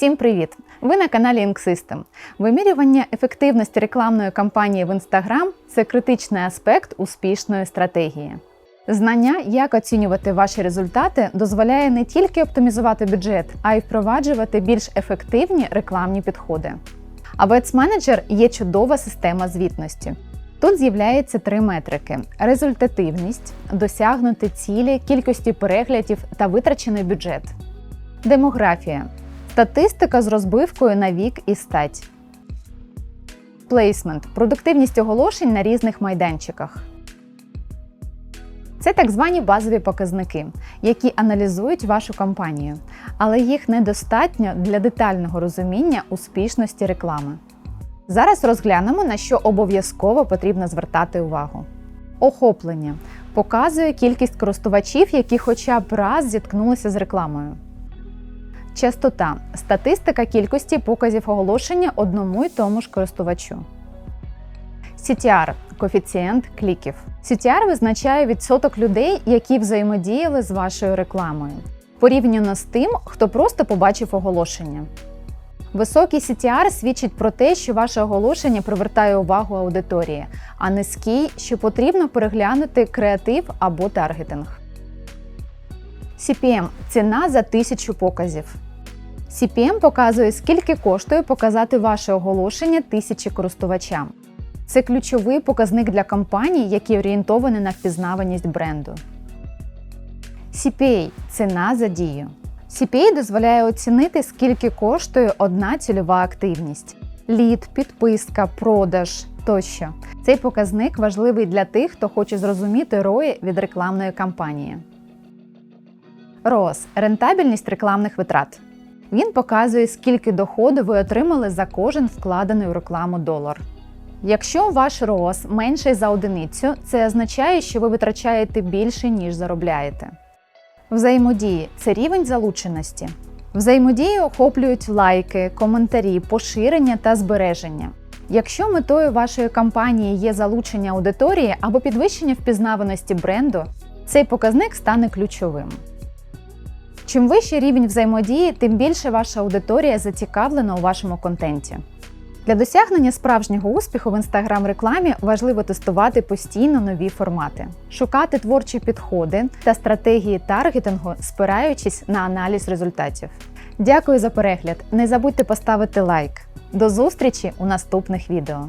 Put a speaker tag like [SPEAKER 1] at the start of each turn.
[SPEAKER 1] Всім привіт! Ви на каналі Inksystem. Вимірювання ефективності рекламної кампанії в Instagram – це критичний аспект успішної стратегії. Знання, як оцінювати ваші результати, дозволяє не тільки оптимізувати бюджет, а й впроваджувати більш ефективні рекламні підходи. Ads Manager є чудова система звітності. Тут з'являється три метрики: результативність, досягнути цілі, кількості переглядів та витрачений бюджет. Демографія статистика з розбивкою на вік і стать. Плейсмент продуктивність оголошень на різних майданчиках. Це так звані базові показники, які аналізують вашу кампанію, але їх недостатньо для детального розуміння успішності реклами. Зараз розглянемо, на що обов'язково потрібно звертати увагу. Охоплення показує кількість користувачів, які хоча б раз зіткнулися з рекламою. Частота статистика кількості показів оголошення одному й тому ж користувачу. CTR коефіцієнт кліків. CTR визначає відсоток людей, які взаємодіяли з вашою рекламою, порівняно з тим, хто просто побачив оголошення. Високий CTR свідчить про те, що ваше оголошення привертає увагу аудиторії, а низький, що потрібно переглянути креатив або таргетинг. CPM ціна за тисячу показів. CPM показує, скільки коштує показати ваше оголошення тисячі користувачам. Це ключовий показник для компаній, які орієнтовані на впізнаваність бренду. CPA ціна за дію. CPA дозволяє оцінити, скільки коштує одна цільова активність: лід, підписка, продаж тощо. Цей показник важливий для тих, хто хоче зрозуміти рої від рекламної кампанії. ROAS – рентабельність рекламних витрат. Він показує, скільки доходу ви отримали за кожен вкладений у рекламу долар. Якщо ваш ROAS менший за одиницю, це означає, що ви витрачаєте більше, ніж заробляєте. Взаємодії це рівень залученості. Взаємодії охоплюють лайки, коментарі, поширення та збереження. Якщо метою вашої кампанії є залучення аудиторії або підвищення впізнаваності бренду, цей показник стане ключовим. Чим вищий рівень взаємодії, тим більше ваша аудиторія зацікавлена у вашому контенті. Для досягнення справжнього успіху в інстаграм рекламі важливо тестувати постійно нові формати, шукати творчі підходи та стратегії таргетингу, спираючись на аналіз результатів. Дякую за перегляд! Не забудьте поставити лайк. До зустрічі у наступних відео!